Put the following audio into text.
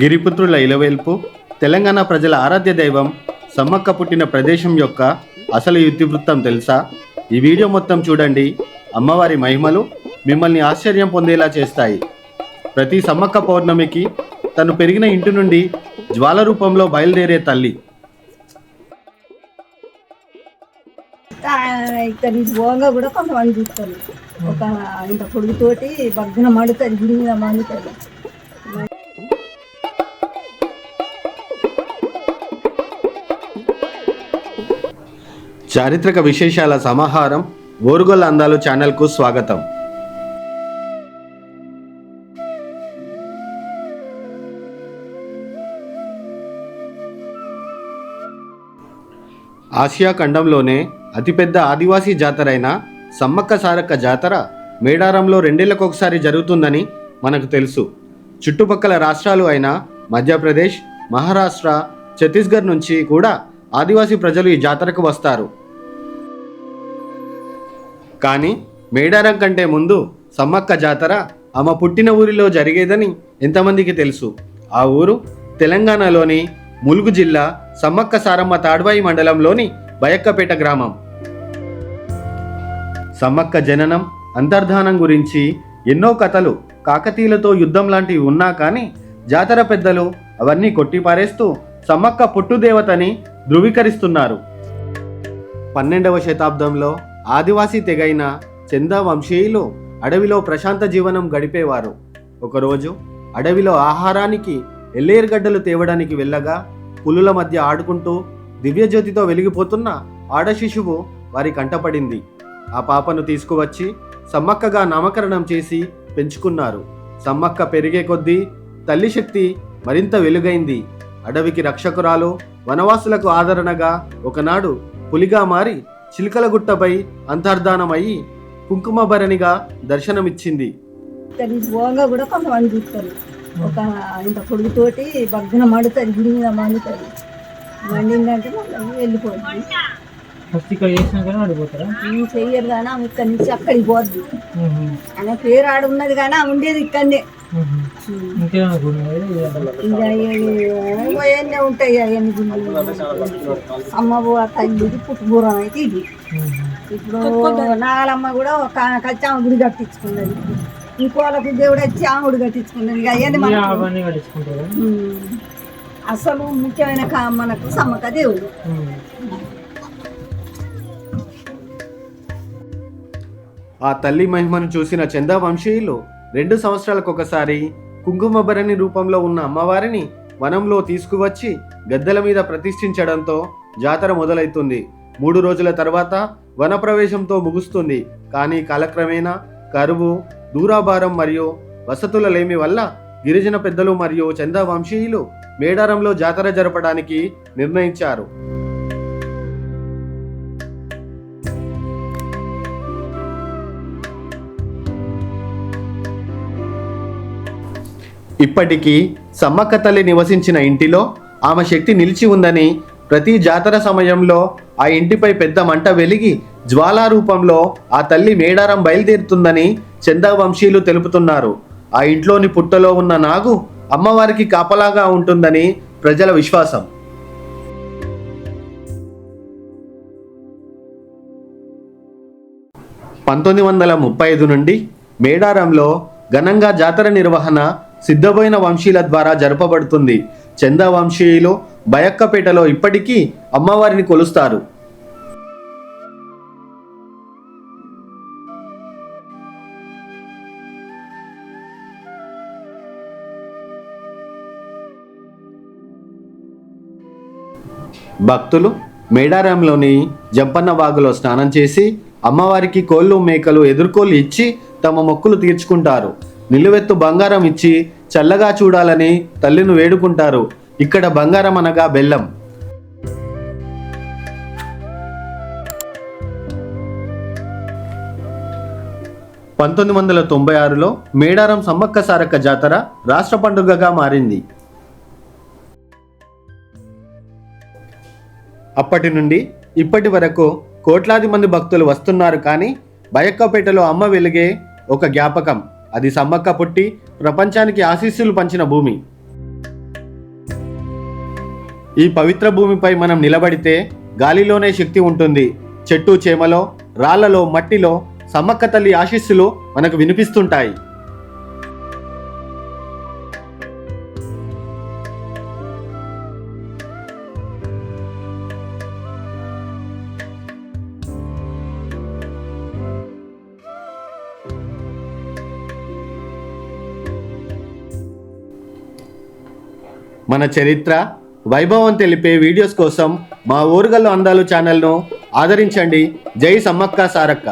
గిరిపుత్రుల ఇలవేల్పు తెలంగాణ ప్రజల ఆరాధ్య దైవం సమ్మక్క పుట్టిన ప్రదేశం యొక్క అసలు ఇతివృత్తం తెలుసా? ఈ వీడియో మొత్తం చూడండి. అమ్మవారి మహిమలు మిమ్మల్ని ఆశ్చర్యం పొందేలా చేస్తాయి. ప్రతి సమ్మక్క పౌర్ణమికి తను పెరిగిన ఇంటి నుండి జ్వాల రూపంలో బయలుదేరే తల్లి. ఇక్కడ కూడా కొంతమంది చూస్తారు ఒక ఇంత పొడుగుతోటి బగ్గున మడుతుంది గుడి మీద చారిత్రక విశేషాల సమాహారం ఓరుగొల్ల అందాలు ఛానల్కు స్వాగతం. ఆసియా ఖండంలోనే అతిపెద్ద ఆదివాసీ జాతరైన సమ్మక్క సారక్క జాతర మేడారంలో రెండేళ్ళకొకసారి జరుగుతుందని మనకు తెలుసు. చుట్టుపక్కల రాష్ట్రాలు అయిన మధ్యప్రదేశ్ మహారాష్ట్ర ఛత్తీస్గఢ్ నుంచి కూడా ఆదివాసీ ప్రజలు ఈ జాతరకు వస్తారు. కానీ మేడారం కంటే ముందు సమ్మక్క జాతర ఆమె పుట్టిన ఊరిలో జరిగేదని ఎంతమందికి తెలుసు. ఆ ఊరు తెలంగాణలోని ములుగు జిల్లా సమ్మక్క సారమ్మ తాడ్వాయి మండలంలోని బయక్కపేట గ్రామం. సమ్మక్క జననం అంతర్ధానం గురించి ఎన్నో కథలు కాకతీయులతో యుద్ధం లాంటివి ఉన్నా కానీ జాతర పెద్దలు అవన్నీ కొట్టిపారేస్తూ సమ్మక్క పుట్టుదేవతని ధృవీకరిస్తున్నారు. పన్నెండవ శతాబ్దంలో ఆదివాసీ తెగైన చందా వంశీయులు అడవిలో ప్రశాంత జీవనం గడిపేవారు. ఒకరోజు అడవిలో ఆహారానికి ఎల్లేరుగడ్డలు తేవడానికి వెళ్ళగా పులుల మధ్య ఆడుకుంటూ దివ్యజ్యోతితో వెలిగిపోతున్న ఆడ శిశువు వారి కంటపడింది ఆ పాపను తీసుకువచ్చి సమ్మక్కగా నామకరణం చేసి పెంచుకున్నారు. సమ్మక్క పెరిగే కొద్దీ తల్లి శక్తి మరింత వెలుగైంది. అడవికి రక్షకురాలు వనవాసులకు ఆదరణగా ఒకనాడు పులిగా మారి చిలుకల గుట్టపై అంతర్ధానమయ్యి కుంకుమభరణిగా దర్శనమిచ్చింది. పోగా కూడా కొంతమంది చూస్తారు ఒక ఇంత పొడుగుతోటి బగ్గున మడుతుంది గుడి మీద మండుతుంది మండిందంటే వెళ్ళిపోతుంది. ఫస్ట్ ఇక్కడ చేసినా కానీ ఆడిపోతారా? ఈ చెయ్యరు కానీ ఆమె ఇక్కడి నుంచి అక్కడికి పోద్ది. ఆమె పేరు ఆడ ఉన్నది కానీ ఆమె ఉండేది ఇక్కడనే. ఎన్ని ఉంటాయి అవన్నీ అమ్మబు తల్లిది పుట్టుబూరం అయితే ఇది. ఇప్పుడు నాగలమ్మ కూడా ఒక కలిసి ఆమె గుడి కట్టించుకున్నది. ఇంకోళ్ళకు దేవుడు వచ్చి ఆమె గుడి కట్టించుకున్నది. ఇక అవన్నీ. అసలు ముఖ్యమైన కా- మనకు సమ్మక దేవుడు. ఆ తల్లి మహిమను చూసిన చందా వంశీయులు రెండు సంవత్సరాలకు ఒకసారి కుంకుమభరణి రూపంలో ఉన్న అమ్మవారిని వనంలో తీసుకువచ్చి గద్దెల మీద ప్రతిష్ఠించడంతో జాతర మొదలైతుంది. మూడు రోజుల తర్వాత వనప్రవేశంతో ముగుస్తుంది. కానీ కాలక్రమేణా కరువు దూరాభారం మరియు వసతుల లేమి వల్ల గిరిజన పెద్దలు మరియు చందా వంశీయులు మేడారంలో జాతర జరపడానికి నిర్ణయించారు. ఇప్పటికీ సమ్మక్క తల్లి నివసించిన ఇంటిలో ఆమె శక్తి నిలిచి ఉందని ప్రతి జాతర సమయంలో ఆ ఇంటిపై పెద్ద మంట వెలిగి జ్వాలా రూపంలో ఆ తల్లి మేడారం బయలుదేరుతుందని చందావంశీయులు తెలుపుతున్నారు. ఆ ఇంట్లోని పుట్టలో ఉన్న నాగు అమ్మవారికి కాపలాగా ఉంటుందని ప్రజల విశ్వాసం. పంతొమ్మిది వందల ముప్పై ఐదు నుండి మేడారంలో ఘనంగా జాతర నిర్వహణ సిద్ధబోయిన వంశీల ద్వారా జరపబడుతుంది. చంద వంశీయులు బయక్కపేటలో ఇప్పటికీ అమ్మవారిని కొలుస్తారు. భక్తులు మేడారంలోని జంపన్న వాగులో స్నానం చేసి అమ్మవారికి కోళ్ళు మేకలు ఎదుర్కోళ్ళు ఇచ్చి తమ మొక్కులు తీర్చుకుంటారు. నిలువెత్తు బంగారం ఇచ్చి చల్లగా చూడాలని తల్లిని వేడుకుంటారు. ఇక్కడ బంగారం అనగా బెల్లం. పంతొమ్మిది వందల తొంభై ఆరులో మేడారం సమ్మక్క సారక్క జాతర రాష్ట్ర పండుగగా మారింది. అప్పటి నుండి ఇప్పటి వరకు కోట్లాది మంది భక్తులు వస్తున్నారు కానీ బయక్కపేటలో అమ్మ వెలిగే ఒక జ్ఞాపకం. అది సమ్మక్క పుట్టి ప్రపంచానికి ఆశీస్సులు పంచిన భూమి. ఈ పవిత్ర భూమిపై మనం నిలబడితే గాలిలోనే శక్తి ఉంటుంది. చెట్టు చేమలో రాళ్ళలో మట్టిలో సమ్మక్క తల్లి ఆశీస్సులు మనకు వినిపిస్తుంటాయి. మన చరిత్ర వైభవం తెలిపే వీడియోస్ కోసం మా ఊరుగల్లు అందాలు ఛానల్ను ఆదరించండి. జై సమ్మక్క సారక్క.